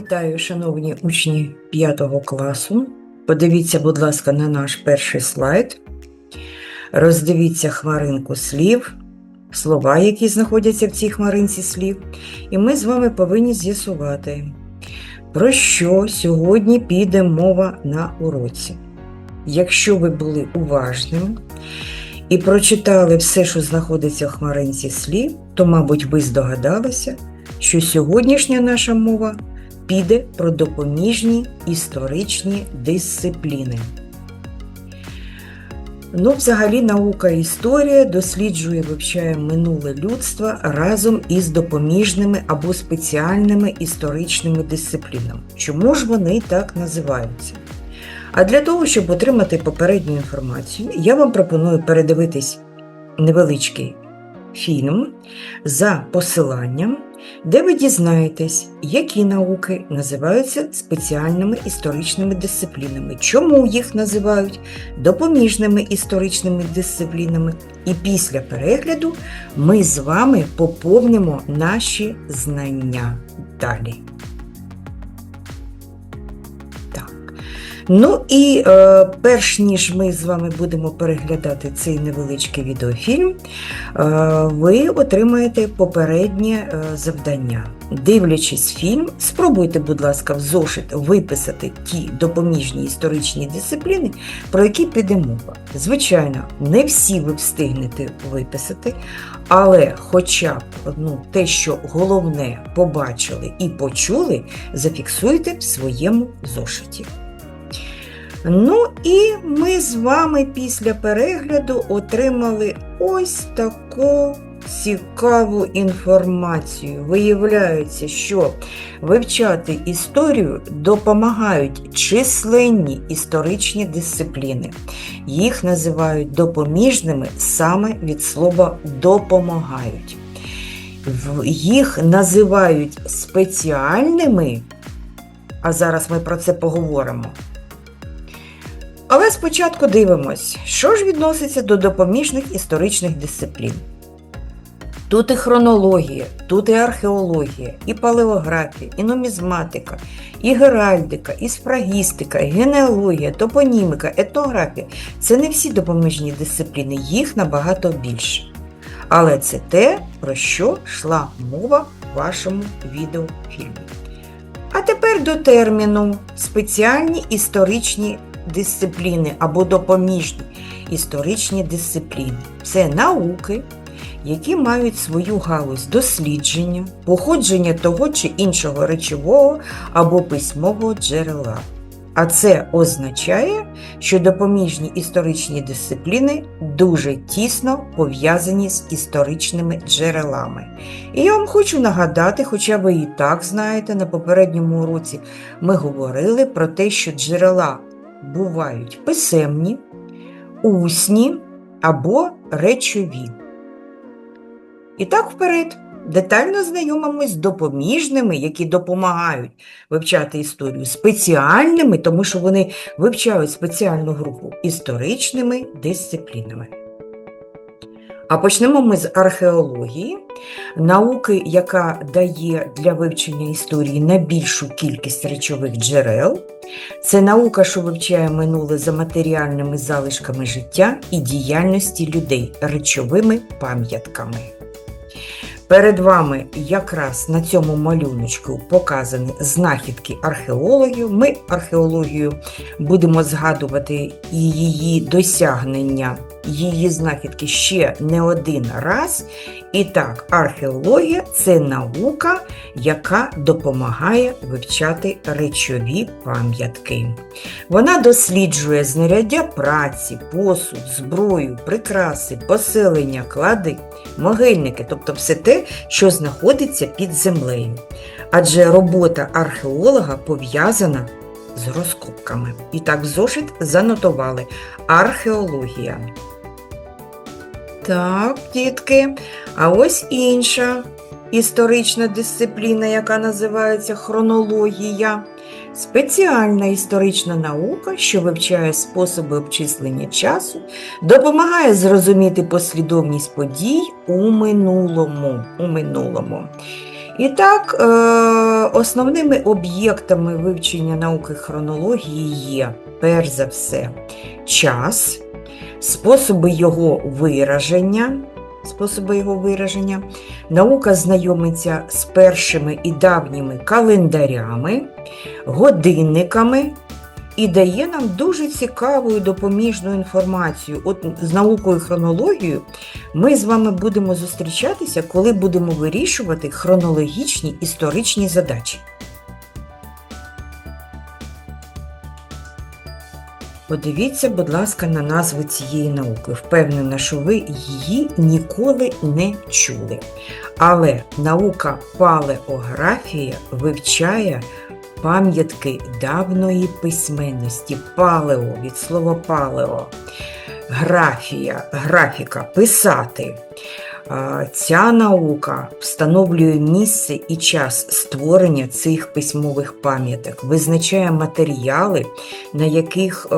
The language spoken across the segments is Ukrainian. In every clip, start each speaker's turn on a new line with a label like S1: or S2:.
S1: Вітаю, шановні учні 5 класу. Подивіться, будь ласка, на наш перший слайд. Роздивіться хмаринку слів, слова, які знаходяться в цій хмаринці слів. І ми з вами повинні з'ясувати, про що сьогодні піде мова на уроці. Якщо ви були уважними і прочитали все, що знаходиться в хмаринці слів, то, мабуть, ви здогадалися, що сьогоднішня наша мова піде про допоміжні історичні дисципліни. Ну, взагалі, наука і історія досліджує, вивчає минуле людства разом із допоміжними або спеціальними історичними дисциплінами. Чому ж вони так називаються? А для того, щоб отримати попередню інформацію, я вам пропоную передивитись невеличкий фільм за посиланням, де ви дізнаєтесь, які науки називаються спеціальними історичними дисциплінами, чому їх називають допоміжними історичними дисциплінами. І після перегляду ми з вами поповнимо наші знання далі. Ну і е, перш ніж ми з вами будемо переглядати цей невеличкий відеофільм, е, ви отримаєте попереднє е, завдання. Дивлячись фільм, спробуйте, будь ласка, в зошит виписати ті допоміжні історичні дисципліни, про які піде мова. Звичайно, не всі ви встигнете виписати, але хоча б ну, те, що головне побачили і почули, зафіксуйте в своєму зошиті. Ну і ми з вами після перегляду отримали ось таку цікаву інформацію. Виявляється, що вивчати історію допомагають численні історичні дисципліни. Їх називають допоміжними саме від слова допомагають. Їх називають спеціальними, а зараз ми про це поговоримо. Але спочатку дивимось, що ж відноситься до допоміжних історичних дисциплін. Тут і хронологія, тут і археологія, і палеографія, і нумізматика, і геральдика, і спрагістика, і генеалогія, топоніміка, етнографія. Це не всі допоміжні дисципліни, їх набагато більше. Але це те, про що йшла мова в вашому відеофільмі. А тепер до терміну спеціальні історичні дисципліни або допоміжні історичні дисципліни. Це науки, які мають свою галузь дослідження, походження того чи іншого речового або письмового джерела. А це означає, що допоміжні історичні дисципліни дуже тісно пов'язані з історичними джерелами. І я вам хочу нагадати, хоча ви і так знаєте, на попередньому уроці ми говорили про те, що джерела бувають писемні, усні або речові. І так вперед. Детально знайомимось з допоміжними, які допомагають вивчати історію, спеціальними, тому що вони вивчають спеціальну групу історичними дисциплінами. А почнемо ми з археології, науки, яка дає для вивчення історії найбільшу кількість речових джерел. Це наука, що вивчає минуле за матеріальними залишками життя і діяльності людей, речовими пам'ятками. Перед вами якраз на цьому малюночку показані знахідки археологів. Ми археологію будемо згадувати і її досягнення, її знахідки ще не один раз. І так, археологія це наука, яка допомагає вивчати речові пам'ятки. Вона досліджує знаряддя праці, посуд, зброю, прикраси, поселення, клади, могильники, тобто все те, що знаходиться під землею. Адже робота археолога пов'язана з розкопками. І так зошит занотували археологія. Так, дітки, а ось інша історична дисципліна, яка називається хронологія. Спеціальна історична наука, що вивчає способи обчислення часу, допомагає зрозуміти послідовність подій у минулому. У минулому. І так, е, основними об'єктами вивчення науки хронології є, перш за все, час, способи його вираження, способи його вираження. Наука знайомиться з першими і давніми календарями, годинниками і дає нам дуже цікаву і допоміжну інформацію. От з наукою хронологією ми з вами будемо зустрічатися, коли будемо вирішувати хронологічні історичні задачі. Подивіться, будь ласка, на назву цієї науки. Впевнена, що ви її ніколи не чули. Але наука палеографія вивчає пам'ятки давної письменності. Палео від слова палео. Графія, графіка, писати. Ця наука встановлює місце і час створення цих письмових пам'яток, визначає матеріали, на яких е,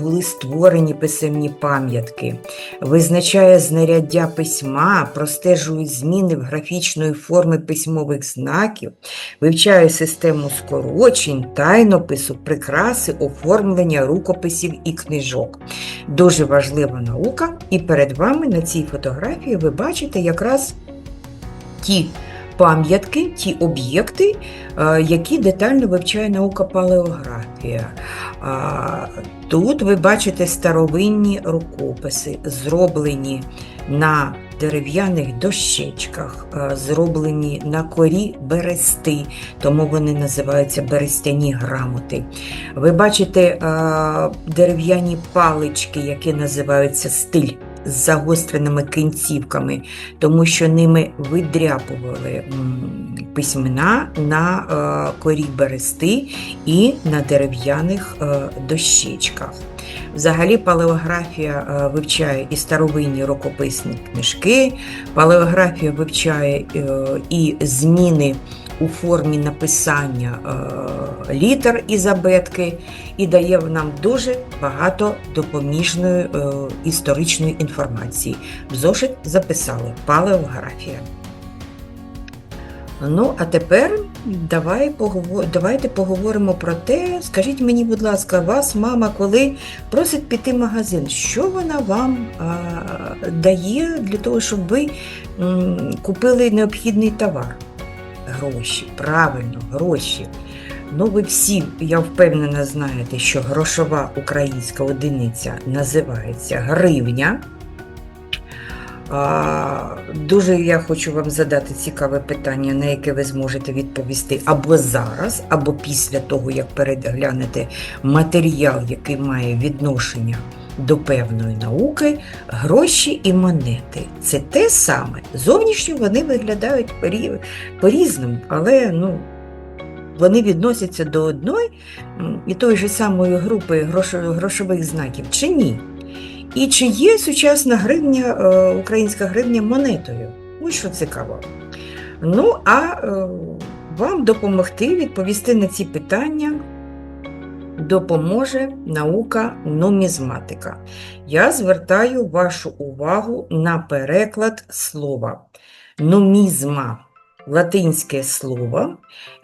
S1: були створені писемні пам'ятки, визначає знаряддя письма, простежує зміни в графічної форми письмових знаків, вивчає систему скорочень, тайнопису, прикраси, оформлення рукописів і книжок. Дуже важлива наука, і перед вами на цій фотографії ви бачите якраз ті пам'ятки, ті об'єкти, е, які детально вивчає наука палеографія. Тут ви бачите старовинні рукописи, зроблені на дерев'яних дощечках, е, зроблені на корі берести, тому вони називаються берестяні грамоти. Ви бачите е, дерев'яні палички, які називаються стиль з загостреними кінцівками, тому що ними видряпували письмена на е, корі берести і на дерев'яних е, дощечках. Взагалі, палеографія е, вивчає і старовинні рукописні книжки, палеографія вивчає і зміни у формі написання е, літер і забетки, і дає нам дуже багато допоміжної е, історичної інформації. В зошит записали палеографія. Ну, а тепер давай поговор... давайте поговоримо про те, скажіть мені, будь ласка, вас, мама, коли просить піти в магазин, що вона вам а, дає для того, щоб ви м, купили необхідний товар? Гроші, правильно, гроші. Ну, ви всі, я впевнена, знаєте, що грошова українська одиниця називається гривня. А, Дуже я хочу вам задати цікаве питання, на яке ви зможете відповісти або зараз, або після того, як переглянете матеріал, який має відношення до певної науки, гроші і монети. Це те саме. Зовнішньо вони виглядають порі- по-різному, але ну, вони відносяться до одної і тої ж самої групи грошо- грошових знаків, чи ні? І чи є сучасна гривня, е, українська гривня монетою? Ось що цікаво. Ну, а е, вам допомогти відповісти на ці питання допоможе наука нумізматика. Я звертаю вашу увагу на переклад слова. Нумізма латинське слово,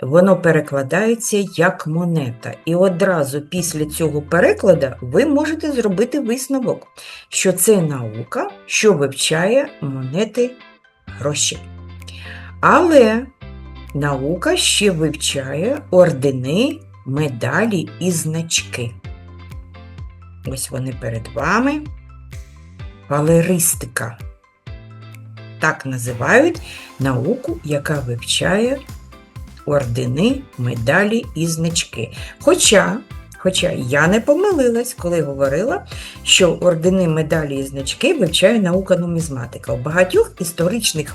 S1: воно перекладається як монета. І одразу після цього перекладу ви можете зробити висновок, що це наука, що вивчає монети гроші. Але наука ще вивчає ордени, медалі і значки. Ось вони перед вами. Валеристика. Так називають науку, яка вивчає ордени, медалі і значки. Хоча, хоча я не помилилась, коли говорила, що ордени, медалі і значки вивчає наука нумізматика. У багатьох історичних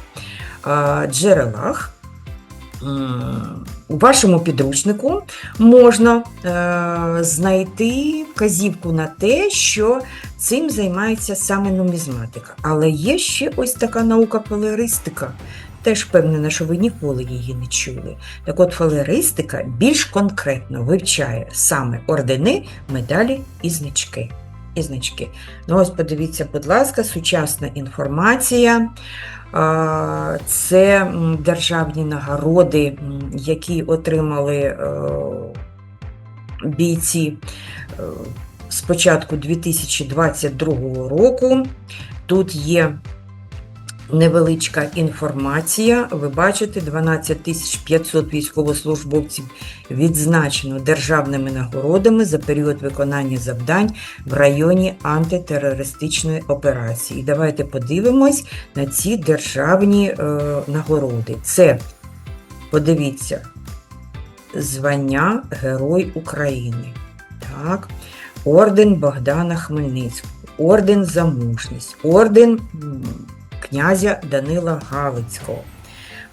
S1: а, джерелах. М, У вашому підручнику можна е, знайти вказівку на те, що цим займається саме нумізматика. Але є ще ось така наука фалеристика. Теж впевнена, що ви ніколи її не чули. Так от фалеристика більш конкретно вивчає саме ордени, медалі і значки. і значки. Ну, ось подивіться, будь ласка, сучасна інформація. Це державні нагороди, які отримали е, бійці е, з початку 2022 року. Тут є невеличка інформація. Ви бачите, 12 500 військовослужбовців відзначено державними нагородами за період виконання завдань в районі антитерористичної операції. Давайте подивимось на ці державні е, нагороди. Це, подивіться, звання Герой України. Так. Орден Богдана Хмельницького, орден за мужність, орден князя Данила Галицького,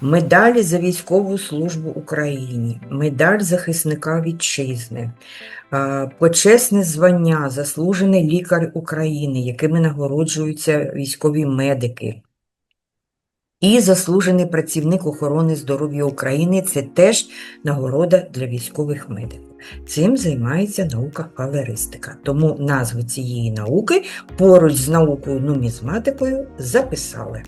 S1: медаль за військову службу Україні, медаль захисника вітчизни, почесне звання. Заслужений лікар України, якими нагороджуються військові медики. І заслужений працівник охорони здоров'я України. Це теж нагорода для військових медиків. Цим займається наука галеристика. Тому назву цієї науки поруч з наукою нумізматикою записали.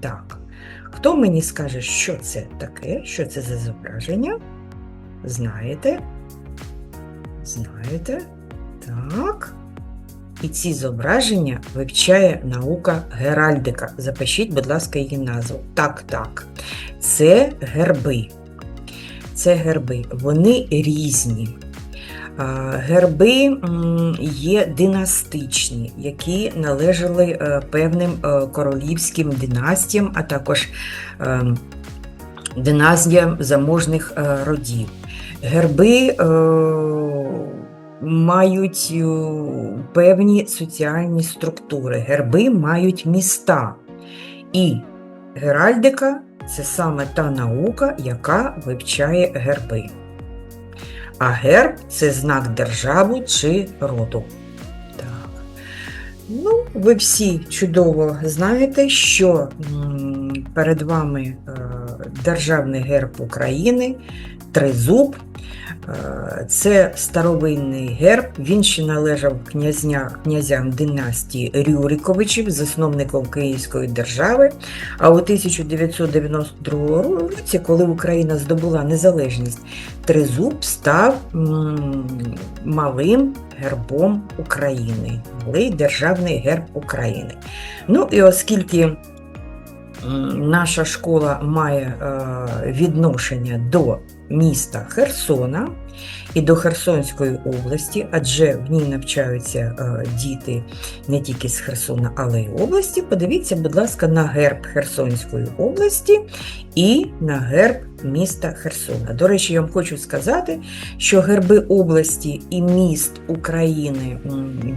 S1: Так, хто мені скаже, що це таке, що це за зображення? Знаєте? Знаєте? Так. І ці зображення вивчає наука геральдика. Запишіть, будь ласка, її назву. Так, так. Це герби. Це герби. Вони різні. Герби є династичні, які належали е, певним е, королівським династіям, а також е, династіям заможних родів. Герби мають певні соціальні структури, герби мають міста. І геральдика це саме та наука, яка вивчає герби. А герб це знак держави чи роду. Так. Ну, ви всі чудово знаєте, що перед вами е, державний герб України, тризуб. Е, Це старовинний герб. Він ще належав князня, князям династії Рюриковичів, засновником Київської держави. А у 1992 році, коли Україна здобула незалежність, тризуб став малим гербом України, малий державний герб України. Ну і оскільки наша школа має е, відношення до міста Херсона і до Херсонської області, адже в ній навчаються е, діти не тільки з Херсона, але й області. Подивіться, будь ласка, на герб Херсонської області і на герб міста Херсона. До речі, я вам хочу сказати, що герби області і міст України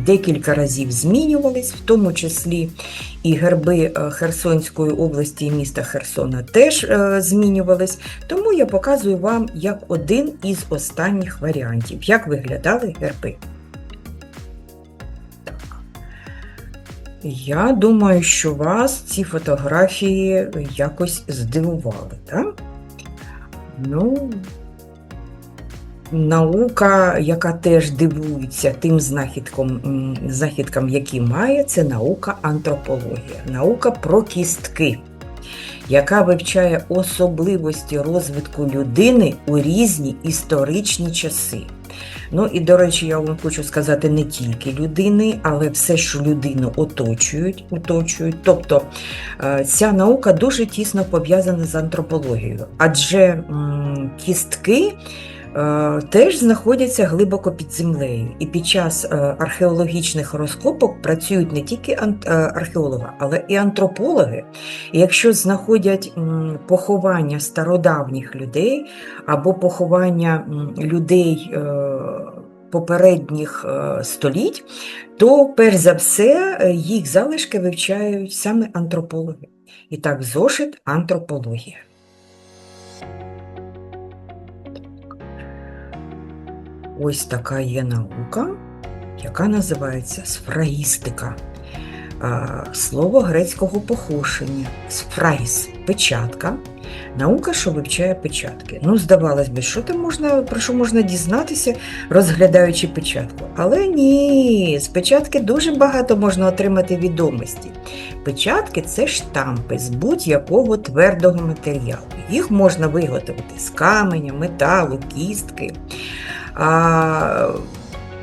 S1: декілька разів змінювались, в тому числі і герби е, Херсонської області і міста Херсона теж е, змінювались. Тому я показую вам як один із останніх варіантів, як виглядали герби. Я думаю, що вас ці фотографії якось здивували, так? Ну, наука, яка теж дивується тим знахідком, знахідкам, які має, це наука антропологія, наука про кістки, яка вивчає особливості розвитку людини у різні історичні часи. Ну і, до речі, я вам хочу сказати не тільки людини, але все, що людину оточують, оточують. Тобто е, ця наука дуже тісно пов'язана з антропологією, адже кістки теж знаходяться глибоко під землею. І під час е, археологічних розкопок працюють не тільки е, археологи, але і антропологи. І якщо знаходять поховання стародавніх людей або поховання людей е, попередніх е, століть, то перш за все е, їх залишки вивчають саме антропологи. І так, зошит антропологія. Ось така є наука, яка називається сфраїстика. Слово грецького походження сфраїс печатка, Наука, що вивчає печатки. Ну, здавалось би, що там можна, про що можна дізнатися, розглядаючи печатку. Але ні, з печатки дуже багато можна отримати відомості. Печатки це штампи з будь-якого твердого матеріалу. Їх можна виготовити з каменя, металу, кістки. А,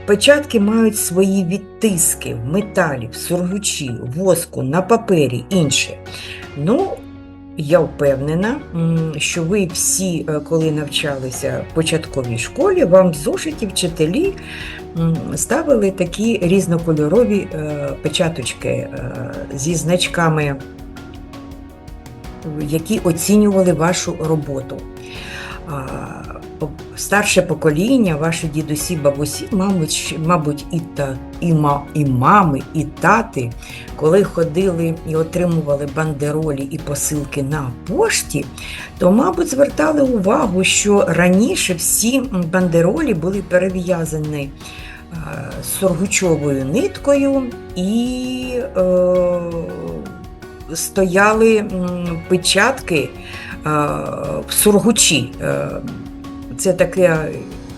S1: печатки мають свої відтиски в металі, в сургучі, воску, на папері, інше. Ну, я впевнена, що ви всі, е, коли навчалися в початковій школі, вам в зошиті вчителі ставили такі різнокольорові е, печаточки е, зі значками, які оцінювали вашу роботу. Старше покоління, ваші дідусі, бабусі, мабуть, мабуть, і, та, і, ма, і мами, і тати, коли ходили і отримували бандеролі і посилки на пошті, то, мабуть, звертали увагу, що раніше всі бандеролі були перев'язані е, сургучовою ниткою і е, стояли печатки е, в сургучі. Це таке,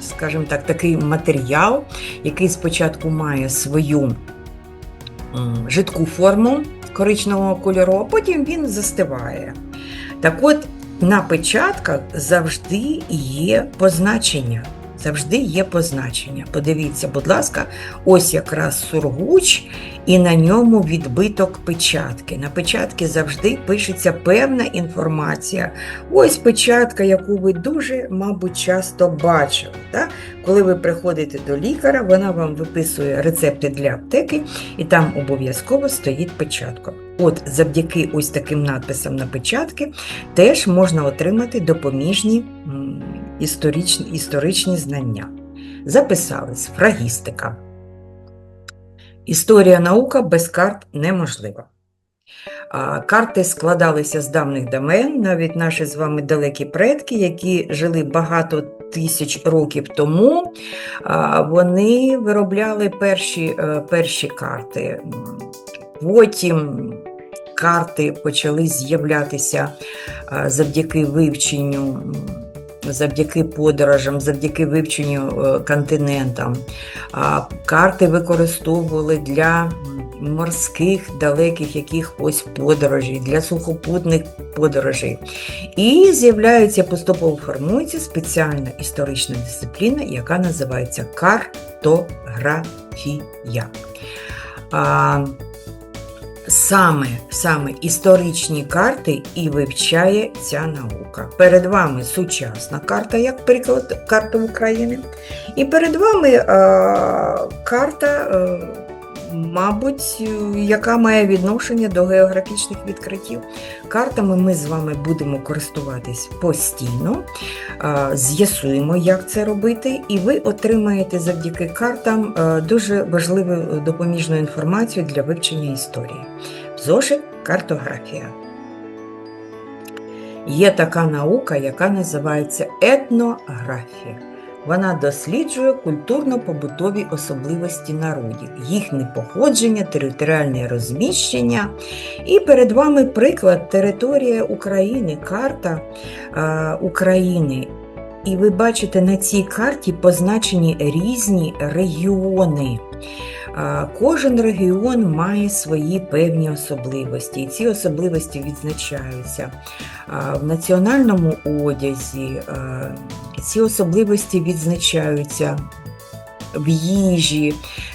S1: скажімо так, такий матеріал, який спочатку має свою жидку форму коричневого кольору, а потім він застиває. Так от на печатках завжди є позначення. Завжди є позначення. Подивіться, будь ласка, ось якраз сургуч, і на ньому відбиток печатки. На печатки завжди пишеться певна інформація. Ось печатка, яку ви дуже, мабуть, часто бачили. Так? Коли ви приходите до лікаря, вона вам виписує рецепти для аптеки, і там обов'язково стоїть печатка. От завдяки ось таким надписам на печатки теж можна отримати допоміжні історичні, історичні знання. Записались фрагістика. Історія наука без карт неможлива. Карти складалися з давних давен, навіть наші з вами далекі предки, які жили багато тисяч років тому, вони виробляли перші, е, перші карти. Потім карти почали з'являтися завдяки вивченню, завдяки подорожам, завдяки вивченню е, континентам. Карти використовували для морських далеких якихось подорожей, для сухопутних подорожей. І з'являється поступово формується спеціальна історична дисципліна, яка називається картографія. Саме, саме історичні карти і вивчає ця наука. Перед вами сучасна карта, як приклад карта України. І перед вами е, карта, е, мабуть, яка має відношення до географічних відкриттів. Картами ми з вами будемо користуватись постійно, з'ясуємо, як це робити, і ви отримаєте завдяки картам е, дуже важливу допоміжну інформацію для вивчення історії. Зошит картографія. Є така наука, яка називається етнографія. Вона досліджує культурно-побутові особливості народів, їхнє походження, територіальне розміщення. І перед вами приклад територія України, карта е, України. І ви бачите на цій карті позначені різні регіони. Кожен регіон має свої певні особливості, і ці особливості відзначаються в національному одязі. Ці особливості відзначаються в їжі,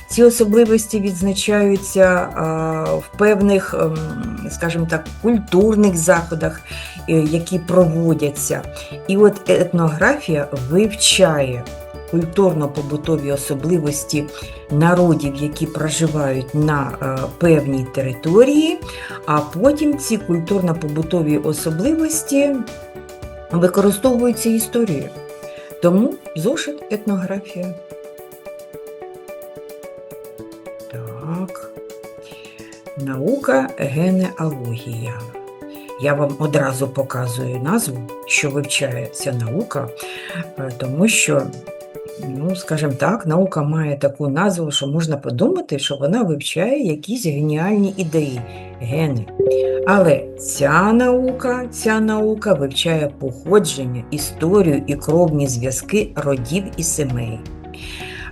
S1: ці особливості відзначаються в певних, ем, скажімо так, культурних заходах, е, які проводяться. І от етнографія вивчає культурно-побутові особливості народів, які проживають на е, певній території, а потім ці культурно-побутові особливості використовуються історією. Тому зошит етнографія. Так. Наука генеалогія. Я вам одразу показую назву, що вивчає ця наука, е, тому що, ну, скажімо так, наука має таку назву, що можна подумати, що вона вивчає якісь геніальні ідеї, гени. Але ця наука, ця наука вивчає походження, історію і кровні зв'язки родів і сімей.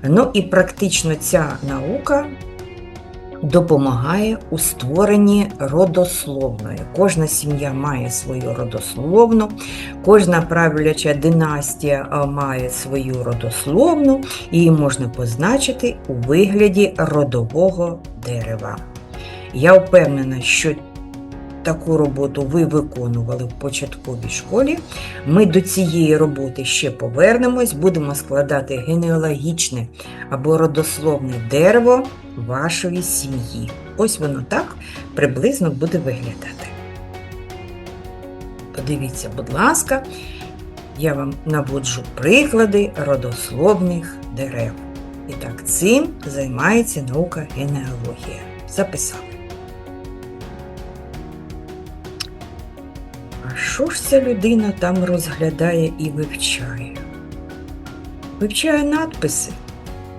S1: Ну і практично ця наука допомагає у створенні родословної. Кожна сім'я має свою родословну, кожна правляча династія має свою родословну, її можна позначити у вигляді родового дерева. Я впевнена, що таку роботу ви виконували в початковій школі. Ми до цієї роботи ще повернемось, будемо складати генеалогічне або родословне дерево вашої сім'ї. Ось воно так приблизно буде виглядати. Подивіться, будь ласка, я вам наводжу приклади родословних дерев. І так, цим займається наука генеалогія. Записали. Що ж ця людина там розглядає і вивчає? Вивчає надписи,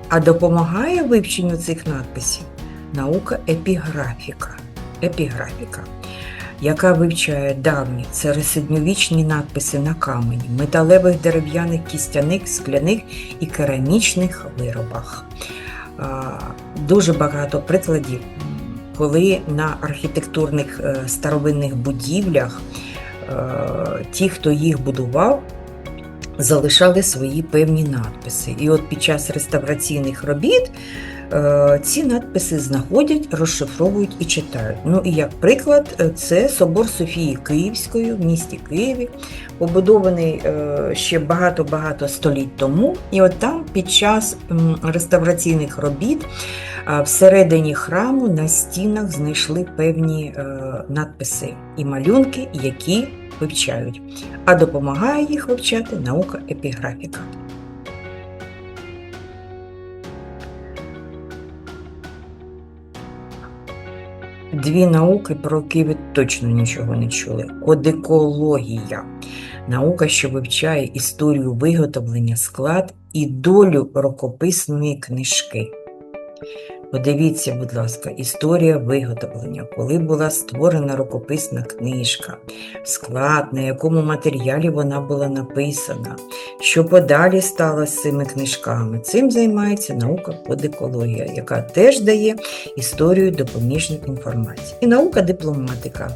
S1: а допомагає вивченню цих надписів наука епіграфіка, епіграфіка, яка вивчає давні середньовічні надписи на камені, металевих дерев'яних кістяних, скляних і керамічних виробах. Дуже багато прикладів, коли на архітектурних е, старовинних будівлях ті, хто їх будував, залишали свої певні надписи. І от під час реставраційних робіт е, ці надписи знаходять, розшифровують і читають. Ну і як приклад, е, це собор Софії Київської в місті Києві, побудований е, ще багато-багато століть тому. І от там під час реставраційних робіт всередині храму на стінах знайшли певні е, надписи і малюнки, які вивчають, а допомагає їх вивчати наука епіграфіка. Дві науки, про які ви точно нічого не чули. Кодикологія. Наука, що вивчає історію виготовлення, склад і долю рукописної книжки. Подивіться, будь ласка, історія виготовлення, коли була створена рукописна книжка, склад, на якому матеріалі вона була написана, що подалі стало з цими книжками. Цим займається наука кодикологія, яка теж дає історію допоміжних інформацій. І наука дипломатика,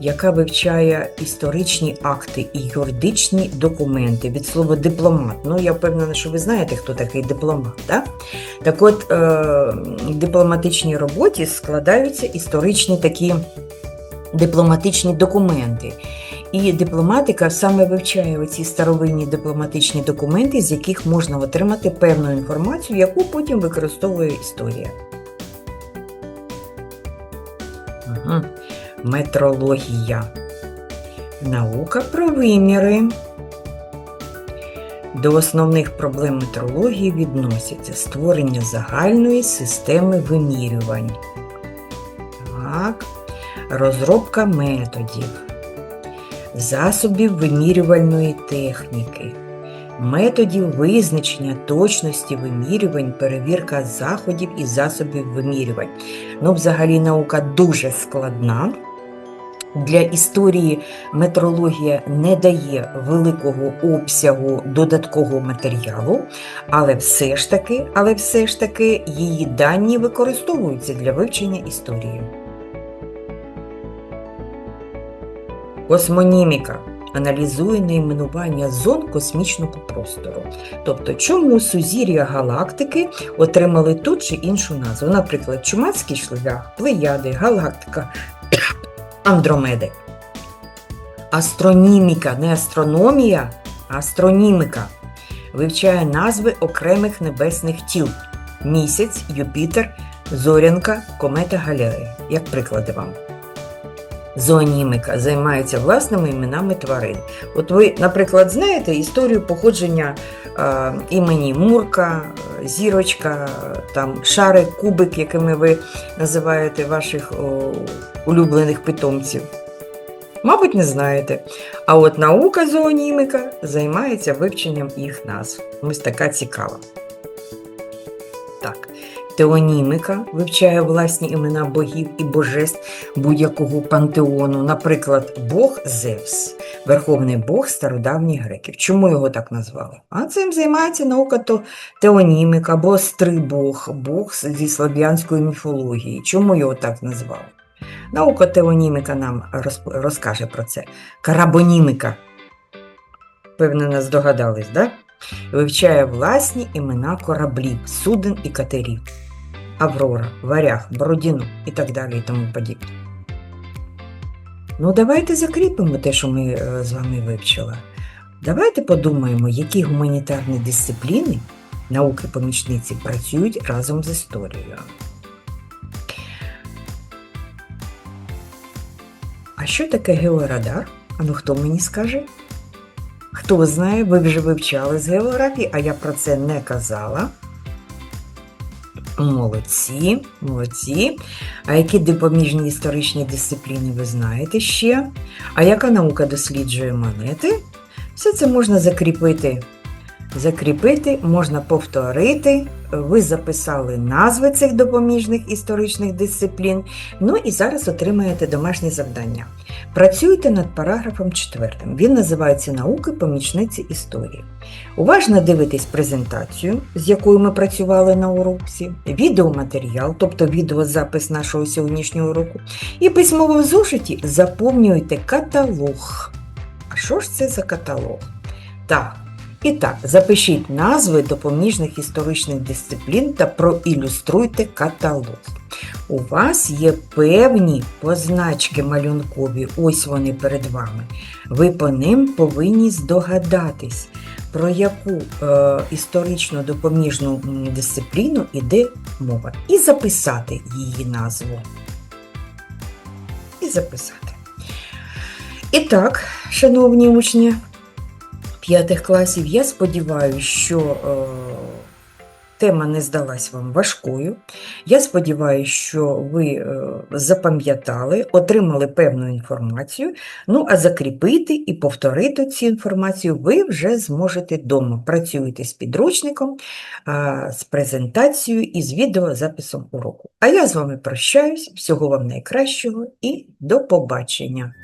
S1: яка вивчає історичні акти і юридичні документи від слова дипломат. Ну, я впевнена, що ви знаєте, хто такий дипломат. Так, так от, е, в дипломатичній роботі складаються історичні такі дипломатичні документи. І дипломатика саме вивчає оці старовинні дипломатичні документи, з яких можна отримати певну інформацію, яку потім використовує історія. Метрологія. Наука про виміри. До основних проблем метрології відносяться створення загальної системи вимірювань, так, розробка методів, засобів вимірювальної техніки, методів визначення точності вимірювань, перевірка заходів і засобів вимірювань. Ну, взагалі, наука дуже складна. Для історії метрологія не дає великого обсягу додаткового матеріалу, але все ж таки, але все ж таки її дані використовуються для вивчення історії. Космоніміка аналізує найменування зон космічного простору. Тобто, чому сузір'я галактики отримали ту чи іншу назву. Наприклад, Чумацький шлях, Плеяди, Галактика, Андромеди. Астроніміка, не астрономія, а астроніміка вивчає назви окремих небесних тіл: місяць, Юпітер, Зорянка, комета Галерея, як приклади вам. Зооніміка займається власними іменами тварин. От ви, наприклад, знаєте історію походження е, імені Мурка, е, Зірочка, там шарик, кубик, якими ви називаєте ваших улюблених питомців. Мабуть, не знаєте. А от наука зооніміка займається вивченням їх назв. Ось така цікава. Так, Теоніміка вивчає власні імена богів і божеств будь-якого пантеону, наприклад, Бог Зевс, верховний Бог стародавніх греків. Чому його так назвали? А цим займається наука то теоніміка або стрибог, Бог зі слов'янської міфології. Чому його так назвали? Наука теоніміка нам розкаже про це. Карабоніміка. Певно, не здогадались, да? Вивчає власні імена кораблів, суден і катерів. Аврора, Варяг, Бородіно і так далі і тому подібне. Ну, давайте закріпимо те, що ми е, з вами вивчили. Давайте подумаємо, які гуманітарні дисципліни науки-помічниці працюють разом з історією. А що таке георадар? А ну хто мені скаже? Хто знає, ви вже вивчали з географії, а я про це не казала. Молодці, молодці. А які допоміжні історичні дисципліни ви знаєте ще? А яка наука досліджує монети? Все це можна закріпити. Закріпити, можна повторити. Ви записали назви цих допоміжних історичних дисциплін. Ну і зараз отримаєте домашнє завдання. Працюйте над параграфом 4. Він називається Науки помічниці історії. Уважно дивитесь презентацію, з якою ми працювали на уроці, відеоматеріал, тобто відеозапис нашого сьогоднішнього уроку, і письмово в зошиті заповнюйте каталог. А що ж це за каталог? Так. І так, запишіть назви допоміжних історичних дисциплін та проілюструйте каталог. У вас є певні позначки малюнкові, ось вони перед вами. Ви по ним повинні здогадатись, про яку е, історично допоміжну дисципліну йде мова, і записати її назву. І записати. І так, шановні учні п'ятих класів, я сподіваюся, що е, тема не здалась вам важкою. Я сподіваюся, що ви е, запам'ятали, отримали певну інформацію. Ну, а закріпити і повторити цю інформацію ви вже зможете вдома. Працюєте з підручником, з презентацією і з відеозаписом уроку. А я з вами прощаюсь. Всього вам найкращого і до побачення!